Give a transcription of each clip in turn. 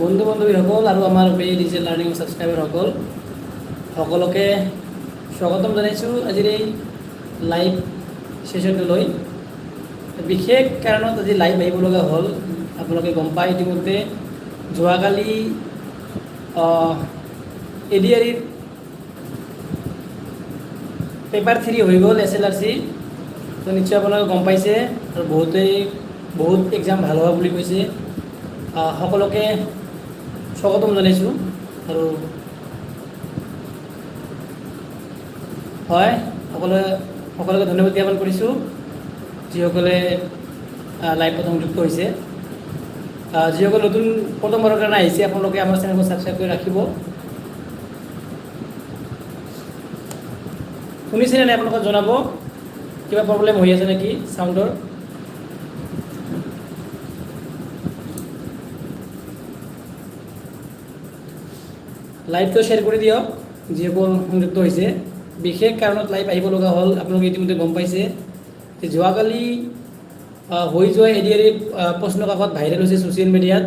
বন্ধু বান্ধৱীসকল আৰু আমাৰ বে ডিজিটেল লাৰ্ণিং ছাবস্ক্ৰাইবাৰসকল সকলোকে স্বাগতম জনাইছোঁ আজিৰ এই লাইভ ছেশ্যনটোলৈ। বিশেষ কাৰণত আজি লাইভ আহিব লগা হ'ল, আপোনালোকে গম পায় ইতিমধ্যে যোৱাকালি এ ডি আৰ ইৰ পেপাৰ থ্ৰী হৈ গ'ল এছ এল আৰ চি, তো নিশ্চয় আপোনালোকে গম পাইছে আৰু বহুতেই, বহুত এক্সাম ভালো হোৱা বুলি কৈছে। সকলোকে স্বাগতম জনাইছোঁ আৰু হয় সকলোৱে সকলোকে ধন্যবাদ জ্ঞাপন কৰিছোঁ যিসকলে লাইভত সংযুক্ত হৈছে। আহ, যিসকল নতুন প্ৰথমবাৰৰ কাৰণে আহিছে আপোনালোকে আমাৰ চেনেলখন ছাবস্ক্ৰাইব কৰি ৰাখিব। শুনিছেনে নাই আপোনালোকে জনাব? কিবা প্ৰব্লেম হৈ আছে নেকি চাউণ্ডৰ লাইভটো শ্বেয়াৰ কৰি দিয়ক যিসকল সংযুক্ত হৈছে। বিশেষ কাৰণত লাইভ আহিব লগা হ'ল, আপোনালোকে ইতিমধ্যে গম পাইছে যে যোৱাকালি হৈ যোৱা এ ডি আৰ প্ৰশ্ন কাকত ভাইৰেল হৈছে ছ'চিয়েল মিডিয়াত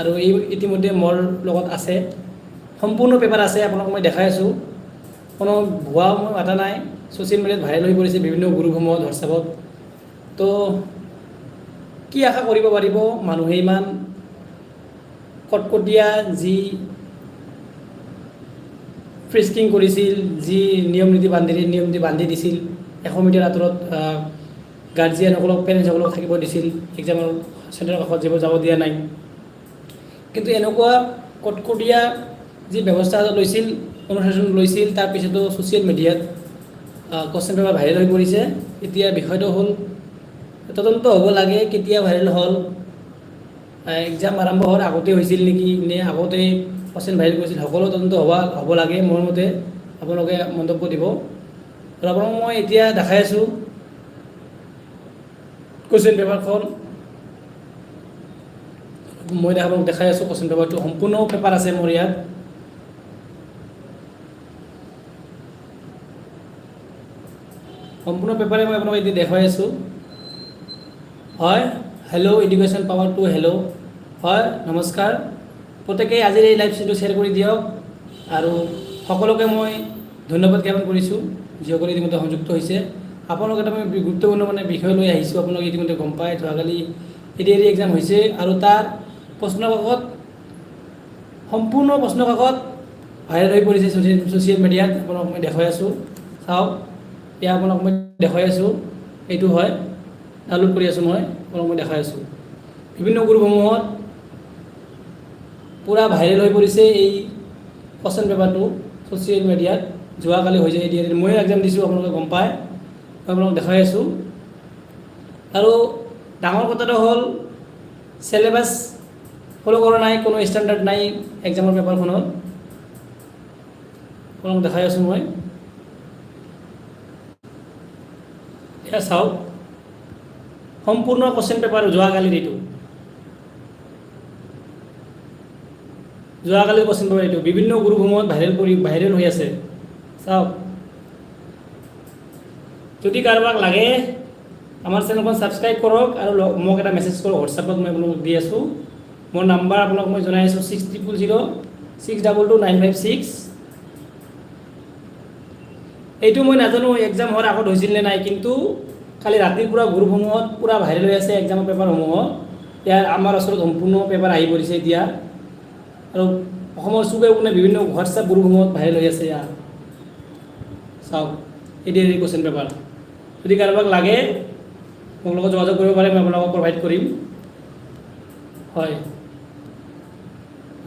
আৰু এই ইতিমধ্যে মোৰ লগত আছে। সম্পূৰ্ণ পেপাৰ আছে, আপোনালোকক মই দেখাই আছোঁ। কোনো ভুৱা মই মাতা নাই ছ'চিয়েল মিডিয়াত ভাইৰেল হৈ পৰিছে বিভিন্ন গ্ৰুপসমূহত হোৱাটছআপত তো, কি আশা কৰিব পাৰিব, মানুহে ইমান কটকটীয়া যি ফ্ৰিস্কিং কৰিছিল, যি নিয়ম নীতি বান্ধি নিয়ম নীতি বান্ধি দিছিল, এশ মিটাৰ আঁতৰত গাৰ্জিয়ানসকলক পেৰেণ্টছসকলক থাকিব দিছিল এক্সামৰ চেণ্টাৰৰ কাষত যাব যাব দিয়া নাই। কিন্তু এনেকুৱা কটকটীয়া যি ব্যৱস্থা লৈছিল, অনুশাসন লৈছিল তাৰপিছতো ছ'চিয়েল মিডিয়াত কুৱেশ্যন পেপাৰ ভাইৰেল হৈ পৰিছে। এতিয়া বিষয়টো হ'ল, তদন্ত হ'ব লাগে, কেতিয়া ভাইৰেল হ'ল এক্সাম আৰম্ভ হোৱাৰ আগতে হৈছিল নেকি, নে আগতে কুৱেশ্যন ভাইৰেল কৰিছিল, সকলো তদন্ত হ'ব হ'ব লাগে মোৰ মতে, আপোনালোকে মন্তব্য দিব। আৰু আপোনালোকক মই এতিয়া দেখাই আছোঁ কুৱেশ্যন পেপাৰখন মই আপোনালোক দেখাই আছোঁ কুৱেশ্যন পেপাৰটো সম্পূৰ্ণ পেপাৰ আছে মোৰ ইয়াত। সম্পূৰ্ণ পেপাৰে মই আপোনালোকক এতিয়া দেখুৱাই আছোঁ। হয় hello' Education Power to hello' হয়, নমস্কাৰ। প্ৰত্যেকেই আজিৰ এই লাইভ ষ্ট্ৰীমটো শ্বেয়াৰ কৰি দিয়ক। আৰু সকলোকে মই ধন্যবাদ জ্ঞাপন কৰিছোঁ, যিসকলে ইতিমধ্যে সংযুক্ত হৈছে। আপোনালোক এটা মই গুৰুত্বপূৰ্ণ মানে বিষয় লৈ আহিছোঁ, আপোনালোকে ইতিমধ্যে গম পায়। যোৱাকালি এ ডি এক্সাম হৈছে আৰু তাৰ প্ৰশ্ন কাকত সম্পূৰ্ণ প্ৰশ্ন কাকত ভাইৰেল হৈ পৰিছে ছ'চিয়েল মিডিয়াত আপোনালোক মই দেখুৱাই আছোঁ। চাওক, এয়া আপোনাক মই দেখুৱাই আছোঁ। এইটো হয় ডাউনলোড কৰি আছোঁ মই, আপোনাক মই দেখাই আছোঁ। বিভিন্ন গ্ৰুপসমূহত পূৰা ভাইৰেল হৈ পৰিছে এই কুৱেশ্যন পেপাৰটো ছ'চিয়েল মিডিয়াত যোৱাকালি হৈছে এ ডি ময়ো এক্সাম দিছোঁ, আপোনালোকে গম পায়। মই আপোনালোকক দেখাই আছোঁ। আৰু ডাঙৰ কথাটো হ'ল চিলেবাছ ফ'ল' কৰা নাই, কোনো ষ্টেণ্ডাৰ্ড নাই এক্সামৰ পেপাৰখনত। আপোনালোকক দেখাই আছোঁ মই। এয়া চাওক। সম্পূৰ্ণ কুৱেশ্যন পেপাৰ যোৱাকালিৰ এইটো। যোৱাকালিৰ কুৱেশ্যন পেপাৰ এইটো বিভিন্ন গ্ৰুপসমূহত ভাইৰেল কৰি ভাইৰেল হৈ আছে। চাওক। যদি কাৰোবাক লাগে, আমাৰ চেনেলখন ছাবস্ক্ৰাইব কৰক আৰু মোক এটা মেছেজ কৰক হোৱাটছআপত মই আপোনালোকক দি আছোঁ। মোৰ নাম্বাৰ আপোনাক মই জনাই আছোঁ six triple zero' six double two nine five six এইটো মই নাজানো এক্সাম হোৱাৰ আগত হৈছিল নে নাই, কিন্তু কালি ৰাতিৰ পৰা গ্ৰুপসমূহত পূৰা ভাইৰেল হৈ আছে এক্সামৰ পেপাৰসমূহত ইয়াৰ, আমাৰ ওচৰত সম্পূৰ্ণ পেপাৰ আহি পৰিছে এতিয়া। আৰু অসমৰ চুকে কোণে বিভিন্ন হোৱাটছআপ গ্ৰুপসমূহত ভাইৰেল হৈ আছে ইয়াৰ। চাওক A D R E question paper যদি কাৰোবাক লাগে, মোৰ লগত যোগাযোগ কৰিব পাৰে, মই আপোনালোকক প্ৰভাইড কৰিম। হয়।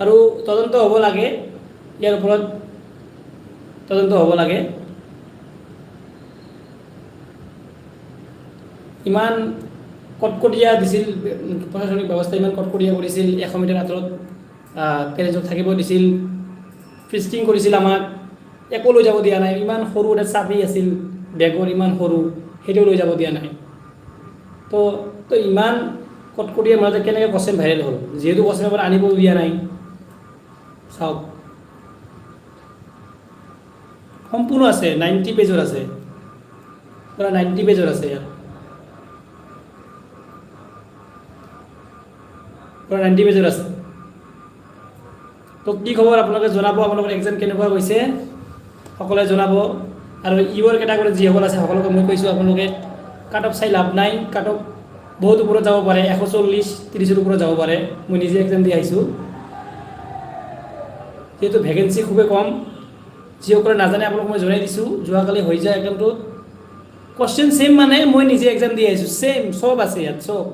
আৰু তদন্ত হ'ব লাগে। ইয়াৰ ওপৰত তদন্ত হ'ব লাগে। ইমান কটকটীয়া দিছিল, প্ৰশাসনিক ব্যৱস্থা ইমান কটকটীয়া কৰিছিল, এশ মিটাৰ আঁতৰত পেৰেণ্টছক থাকিব দিছিল ফ্ৰিস্কিং কৰিছিল আমাক, একো লৈ যাব দিয়া নাই, ইমান সৰু এটা চাবি আছিল, বেগৰ ইমান সৰু, সেইটোও লৈ যাব দিয়া নাই। তো তো ইমান কটকটীয়া মাজতে কেনেকৈ কুৱেশ্যন ভাইৰেল হ'ল? যিহেতু কুৱেশ্যন পেপাৰ আনিব দিয়া নাই। চাওক। সম্পূৰ্ণ আছে নাইণ্টি পেজৰ আছে। পূৰা নাইণ্টি পেজৰ আছে ইয়াত। পূৰা নাইণ্টি পেজৰ আছে। তো কি খবৰ? আপোনালোকে জনাব, আপোনালোকৰ এক্সাম কেনেকুৱা গৈছে? সকলোৱে জনাব। আৰু ইউৰ কেটাগৰীত যিসকল আছে, সকলোকে মই কৈছোঁ, আপোনালোকে কাট অফ চাই লাভ নাই। কাট অফ বহুত ওপৰত যাব পাৰে, এশ চল্লিছ, ত্ৰিছৰ ওপৰত যাব পাৰে। মই নিজে এক্সাম দি আহিছোঁ। যিহেতু ভেকেঞ্চি খুবেই কম। যিসকলে নাজানে আপোনালোক মই জনাই দিছোঁ। যোৱাকালি হৈ যায় এক্সামটোত কুৱেশ্যন ছেম মানে মই নিজে এক্সাম দি আহিছোঁ। ছেম চব আছে ইয়াত, চব।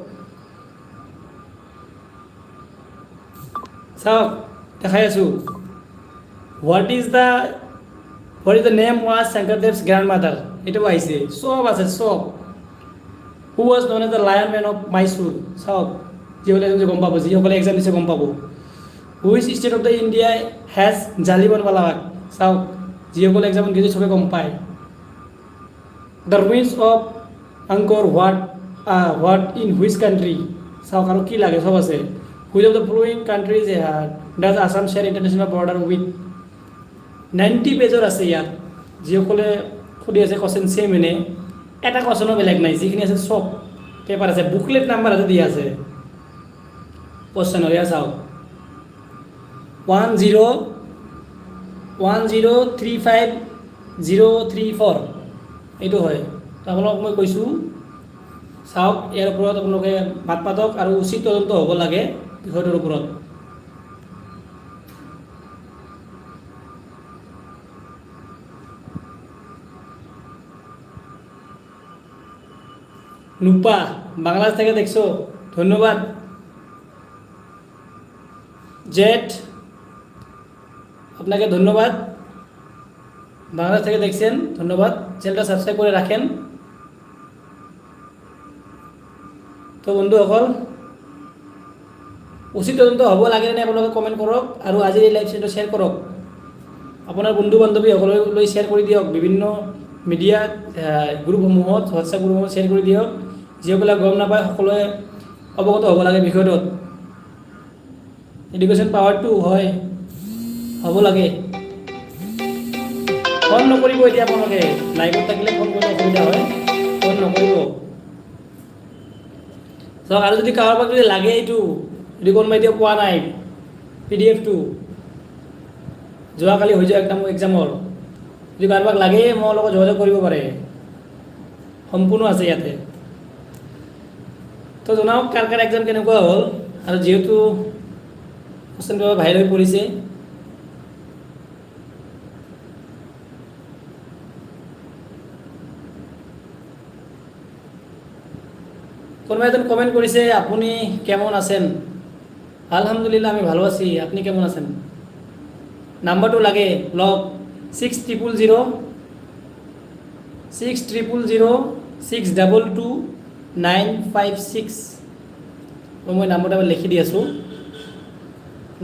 চাওক। দেখাই আছোঁ what is the what is the name was Sankardev's grand mother এইটো আহিছে চব আছে চব who was known as the lion man of Mysore চাওক যিসকলে এজন গম পাব যিসকলে এক্সাম দিছে গম পাব। Which state of the India has Jallianwala Bagh চাওক যিসকলে এক্সাম দিছে চবে গম পায়। The ruins of Angkor what what in which country চাওক আৰু কি লাগে চব আছে। Which of the following countries does Assam share international border with ninety পেজৰ আছে ইয়াত। যিসকলে সুধি আছে কুৱেশ্যন ছেম এনে। এটা কুৱেশ্যনো বেলেগ নাই, যিখিনি আছে চব পেপাৰ আছে। বুকলেট নাম্বাৰ আছে দিয়া আছে। কুৱেশ্যনৰ ইয়াত চাওক one zero' one zero' three five zero' three four এইটো হয়। তো আপোনালোকক মই কৈছোঁ, চাওক, ইয়াৰ ওপৰত আপোনালোকে মাত পাতক আৰু উচিত তদন্ত হ'ব লাগে। বিষয়টোৰ ওপৰত। নুপা বাংলাদেশ থেকে দেখছ, ধন্যবাদ। জেট আপনাকে ধন্যবাদ। বাংলাদেশ থেকে দেখছেন, ধন্যবাদ। চ্যানেলটা সাবস্ক্রাইব করে রাখেন। তো বন্ধুসকল উচিত তদন্ত হ'ব লাগে নে আপোনালোকে কমেণ্ট কৰক আৰু আজিৰ এই লাইভ ষ্ট্ৰীমটো শ্বেয়াৰ কৰক। আপোনাৰ বন্ধু বান্ধৱীসকললৈ শ্বেয়াৰ কৰি দিয়ক। বিভিন্ন মিডিয়াত গ্ৰুপসমূহত হোৱাটছএপ গ্ৰুপসমূহত শ্বেয়াৰ কৰি দিয়ক। যিসকলে গম নাপায় সকলোৱে অৱগত হ'ব লাগে বিষয়টোত। এডুকেশ্যন পাৱাৰটো হয় হ'ব লাগে। ফোন নকৰিব এতিয়া আপোনালোকে। লাইভত থাকিলে ফোন কৰিব অসুবিধা হয় ফোন নকৰিব। চাওক আৰু যদি কাৰোবাক যদি লাগে এইটো এতিয়া পোৱা নাই পি ডি এফটো যোৱাকালি হৈ যায় একদম এক্সামৰ যদি কাৰোবাক লাগে মোৰ লগত যোগাযোগ কৰিব পাৰে। সম্পূৰ্ণ আছে ইয়াতে। তো জনাওক, কাৰ কাৰ এক্সাম কেনেকুৱা হ'ল, আৰু যিহেতু কুৱেশ্যন ভাইৰেল হৈ পৰিছে। কোনোবা এজন কমেন্ট করেছে আপনি কেমন আছেন? আলহামদুলিল্লাহ, আমি ভালো আছি। আপনি কেমন আছেন? নাম্বারটো লাগে log six triple zero six triple zero six double two nine five six মই নাম্বাৰটো এবাৰ লিখি দি আছোঁ।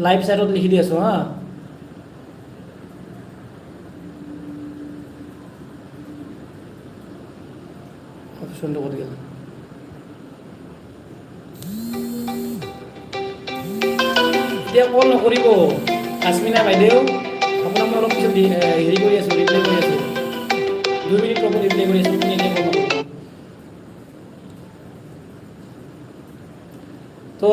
লাইভ চাইটত লিখি দি আছোঁ, হা। অপশ্যনটো ক'ত গ'ল? এতিয়া কল নকৰিব? আচমিনা বাইদেউ? আপোনাক মই অলপ পিছত হেৰি কৰি আছোঁ ৰিপ্লাই কৰি আছোঁ। দুই মিনিট ৰ'ব ৰিপ্লাই কৰি আছোঁ, আপুনি এতিয়া কল নকৰিব তো,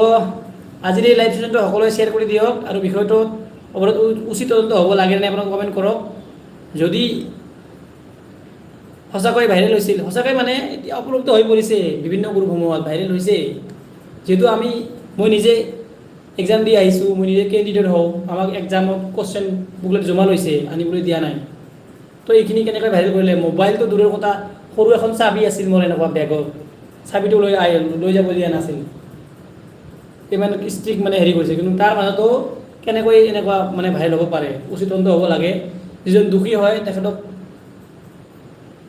আজিৰ এই লাইভ ছেশ্যনটো সকলোৱে শ্বেয়াৰ কৰি দিয়ক, আৰু বিষয়টোত উ- উচিত তদন্ত হ'ব লাগে নে আপোনাক কমেণ্ট কৰক। যদি সঁচাকৈ ভাইৰেল হৈছিল, সঁচাকৈ মানে এতিয়া উপলব্ধ হৈ পৰিছে, বিভিন্ন গ্ৰুপসমূহত ভাইৰেল হৈছে। যিহেতু আমি মই নিজে এক্সাম দি আহিছোঁ, মই নিজে কেণ্ডিডেট হওঁ, আমাক এক্সামত কুৱেশ্যন বুকলেট জমা লৈছে, আনিবলৈ দিয়া নাই। তো এইখিনি কেনেকৈ ভাইৰেল কৰিলে? মোবাইলটো দূৰৰ কথা, সৰু এখন চাবি আছিল মোৰ এনেকুৱা বেগত চাবিটো লৈ আহি, লৈ যাব দিয়া নাছিল। ইমান ষ্ট্ৰিক্ট মানে হেৰি কৰিছে, কিন্তু তাৰ মাজতো কেনেকৈ এনেকুৱা মানে ভাইৰেল হ'ব পাৰে, উচিত তদন্ত হ'ব লাগে। যিজন দোষী হয়, তেখেতক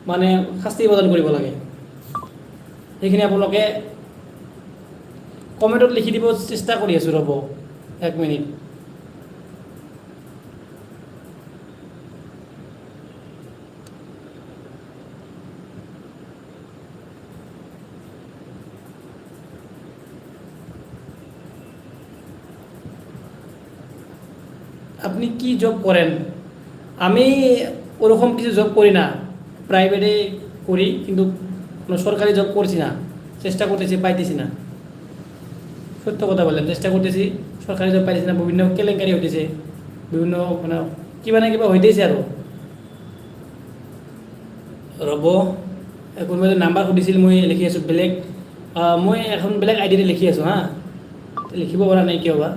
মানে শাস্তি প্ৰদান কৰিব লাগে। সেইখিনি আপোনালোকে কমেণ্টত লিখি দিব, চেষ্টা কৰি আছোঁ ৰ'ব। এক মিনিট। আপনি কি জব করেন? আমি ওরকম কিছু জব করি না। প্রাইভেটে করি, কিন্তু কোনো সরকারি জব করছি না। চেষ্টা করতেছি, পাইতেছি না। সত্য কথা বললাম চেষ্টা করতেছি, সরকারি জব পাইতেছি না, বিভিন্ন কেলেঙ্কারি হইতেছে, বিভিন্ন মানে কিবা না কিবা হৈ দিছে আৰু ৰ'ব কোনোবাই নাম্বাৰ সুধিছিল, মই লিখি আছোঁ বেলেগ। মই এখন বেলেগ আই ডিতে লিখি আছোঁ হা। লিখিব পৰা নাই কিয় বা?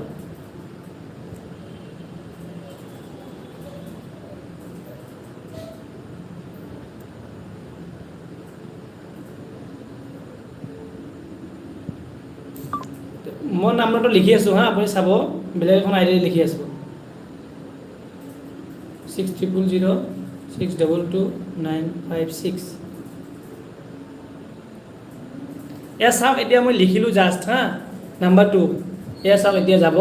মই নাম্বাৰটো লিখি আছোঁ হা, আপুনি চাব, বেলেগ এখন আই ডি লিখি আছোঁ। Six triple zero' six double two nine five six. এয়া চাওক, এতিয়া মই লিখিলোঁ জাষ্ট হা, নাম্বাৰটো। এয়া চাওক, এতিয়া যাব।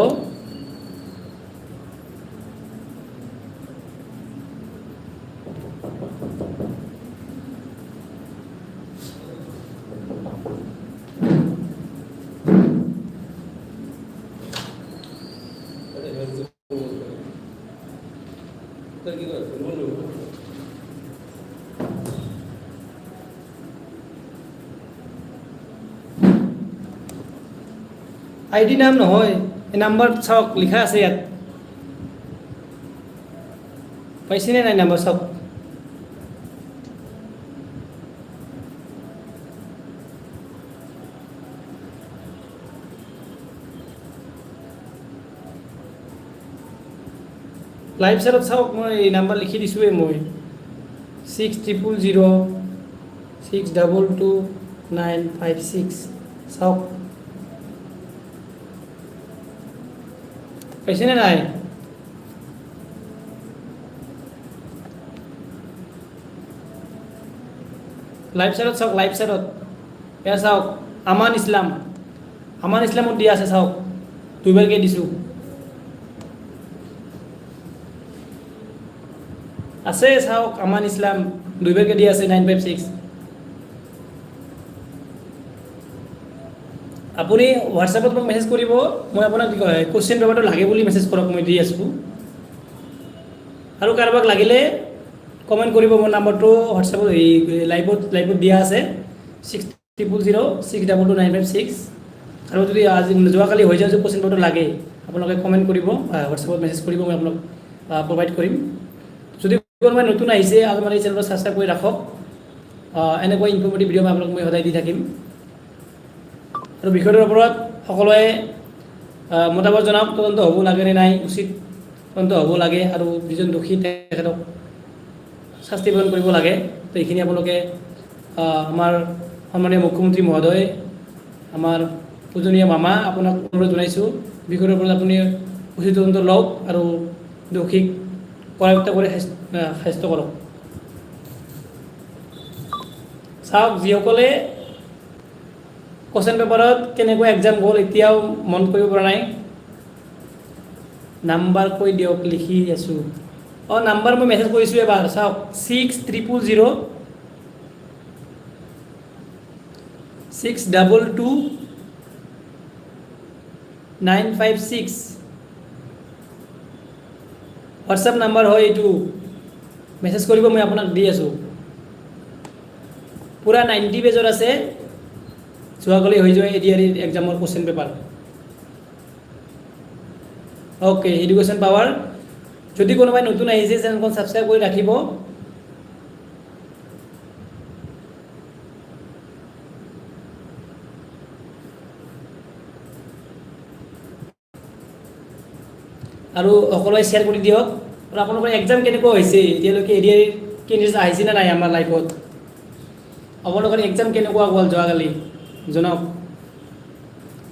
ডি নাম নহয় এই নাম্বাৰ চাওক লিখা আছে ইয়াত। পাইছেনে নাই নাম্বাৰ চাওক? লাইভ চেটত চাওক মই এই নাম্বাৰ লিখি দিছোঁৱেই মই। Six triple zero' six double two nine five six চাওক। পাইছেনে নাই। লাইভ চাইডত চাওক লাইভ চাইডত এয়া চাওক, আমান ইছলাম। আমান ইছলামত দিয়া আছে, চাওক। দুইবাৰকৈ দিছোঁ। আছে, চাওক, আমান ইছলাম। দুইবাৰকৈ দিয়া আছে নাইন ফাইভ ছিক্স আপুনি হোৱাটছএপত মোক মেছেজ কৰিব, মই আপোনাক কুৱেশ্যন পেপাৰটো লাগে বুলি মেছেজ কৰক, মই দি আছোঁ। আৰু কাৰোবাক লাগিলে কমেণ্ট কৰিব, মোৰ নাম্বাৰটো হোৱাটছএপত এই লাইভত লাইভত দিয়া আছে six triple zero' six double two nine five six আৰু যদি আজি যোৱাকালি হৈ যায়, যদি কুৱেশ্যন পেপাৰটো লাগে, আপোনালোকে কমেণ্ট কৰিব হোৱাটছএপত মেছেজ কৰিব, মই আপোনাক প্ৰভাইড কৰিম। যদি কোনোবাই নতুন আহিছে আপোনাৰ এই চেনেলটো ছাবস্ক্ৰাইব কৰি ৰাখক। এনেকুৱা ইনফৰ্মেটিভ ভিডিঅ' মই আপোনালোক মই সদায় দি থাকিম। আৰু বিষয়টোৰ ওপৰত সকলোৱে মতামত জনাওক। তদন্ত হ'ব লাগে নে নাই উচিত তদন্ত হ'ব লাগে আৰু যিজন দোষী তেখেতক শাস্তি প্ৰদান কৰিব লাগে। তো এইখিনি আপোনালোকে আমাৰ সন্মানীয় মুখ্যমন্ত্ৰী মহোদয় আমাৰ পূজনীয় মামা আপোনাক অনুৰোধ জনাইছোঁ। বিষয়টোৰ ওপৰত আপুনি উচিত তদন্ত লওক আৰু দোষীক কৰায়ত্ব কৰি শাস্তি কৰক। চাওক যিসকলে কুৱেশ্যন পেপাৰত কেনেকুৱা এক্সাম গ'ল এতিয়াও মন কৰিব পৰা নাই। নাম্বাৰ কৈ দিয়ক, লিখি আছোঁ। অঁ নাম্বাৰ মই মেছেজ কৰিছোঁ এবাৰ, চাওক six triple zero' six double two nine five six WhatsApp number হয় এইটো। মেছেজ কৰিব মই আপোনাক দি আছোঁ। পূৰা নাইণ্টি পেজত আছে। যোৱাকালি হৈ যোৱা A D R E এক্সামৰ question paper okay Education Power যদি কোনোবাই নতুন আহিছে, চেনেলখন ছাবস্ক্ৰাইব কৰি ৰাখিব। আৰু সকলোৱে শ্বেয়াৰ কৰি দিয়ক। আৰু আপোনালোকৰ এক্সাম কেনেকুৱা হৈছে? এতিয়ালৈকে এ ডি কেণ্ডিডেট আহিছে নে নাই আমাৰ লাইফত আপোনালোকৰ এক্সাম কেনেকুৱা গ'ল যোৱাকালি? জনাওক।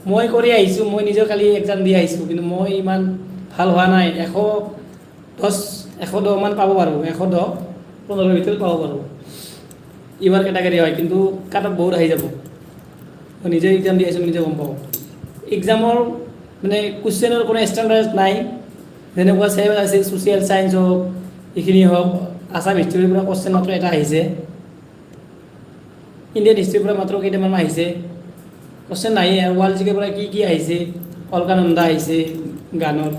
মই কৰি আহিছোঁ মই নিজৰ কালি এক্সাম দি আহিছোঁ কিন্তু মই ইমান ভাল হোৱা নাই। এশ দহ এশ দহমান পাব পাৰোঁ এশ দহ পোন্ধৰৰ ভিতৰত পাব পাৰোঁ। এইবাৰ কেটাগৰী হয় কিন্তু কাট অফ বহুত আহি যাব। মই নিজে এক্সাম দি আহিছোঁ নিজে গম পাওঁ। এক্সামৰ মানে কুৱেশ্যনৰ কোনো ষ্টেণ্ডাৰ্ড নাই। যেনেকুৱা চেভ আছিল ছ'চিয়েল ছায়েন্স হওক এইখিনি হওক আছাম হিষ্ট্ৰীৰ পৰা কুৱেশ্যন মাত্ৰ এটা আহিছে। ইণ্ডিয়ান হিষ্ট্ৰীৰ পৰা মাত্ৰ কেইটামান আহিছে। কুৱেশ্যন নাহে আৰু ৱাৰ্ল্ড জিকেৰ পৰা কি কি আহিছে? অলকানন্দা আহিছে, গানত।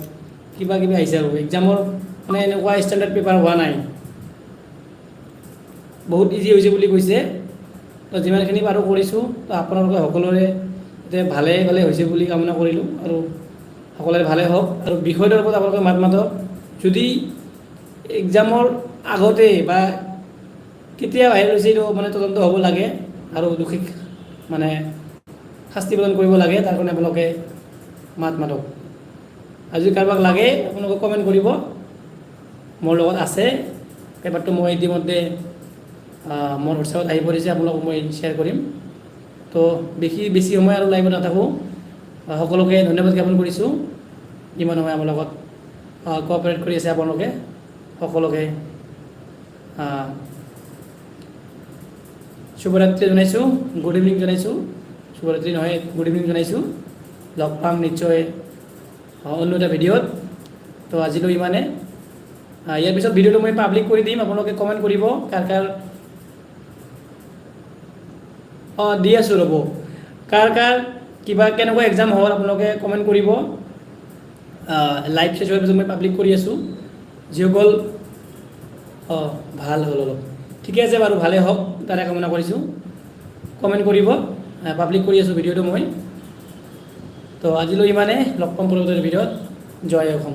কিবা কিবি আহিছে আৰু। এক্সামৰ মানে এনেকুৱা ষ্টেণ্ডাৰ্ড পেপাৰ হোৱা নাই। বহুত ইজি হৈছে বুলি কৈছে। তো যিমানখিনি পাৰোঁ কৰিছোঁ, তো আপোনালোকে সকলোৰে যাতে ভালে ভালে হৈছে বুলি কামনা কৰিলোঁ। আৰু সকলোৰে ভালে হওক। আৰু বিষয়টোৰ ওপৰত আপোনালোকে মাত মাতক। যদি এক্সামৰ আগতে বা কেতিয়া বাহিৰ হৈছে এইটো মানে তদন্ত হ'ব লাগে। আৰু দোষীক মানে শাস্তি প্ৰদান কৰিব লাগে, তাৰ কাৰণে আপোনালোকে মাত মাতক। আৰু যদি কাৰোবাক লাগে, আপোনালোকে কমেণ্ট কৰিব। মোৰ লগত আছে। পেপাৰটো মই ইতিমধ্যে মোৰ হোৱাটছএপত আহি পৰিছে, আপোনালোকক মই শ্বেয়াৰ কৰিম। তো, বেছি বেছি সময় আৰু লাইভত নাথাকোঁ। সকলোকে ধন্যবাদ জ্ঞাপন কৰিছোঁ। ইমান সময় আমাৰ লগত কোঅপাৰেট কৰি আছে আপোনালোকে। সকলোকে শুভৰাত্ৰি জনাইছোঁ গুড ইভিনিং জনাইছোঁ শুভৰাত্ৰি নহয় গুড ইভিনিং জনাইছোঁ। লগ পাম নিশ্চয় অন্য এটা ভিডিঅ'ত। তো আজিলৈ ইমানে। ইয়াৰ পিছত ভিডিঅ'টো মই পাব্লিক কৰি দিম, আপোনালোকে কমেণ্ট কৰিব কাৰ কাৰ অঁ, দি আছোঁ ৰ'ব। কাৰ কাৰ কিবা কেনেকুৱা এক্সাম হ'ল আপোনালোকে কমেণ্ট কৰিব। লাইভ শেষ হোৱাৰ পিছত মই পাব্লিক কৰি আছোঁ। যিসকল অঁ, ভালো হ'ল অলপ। ঠিকে আছে বাৰু ভালেই হওক। তাৰে কামনা কৰিছোঁ। কমেণ্ট কৰিব পাব্লিক কৰি আছোঁ ভিডিঅ'টো মই। তো আজিলৈ ইমানে লগ পাম পৰৱৰ্তী ভিডিঅ'ত। জয় অসম।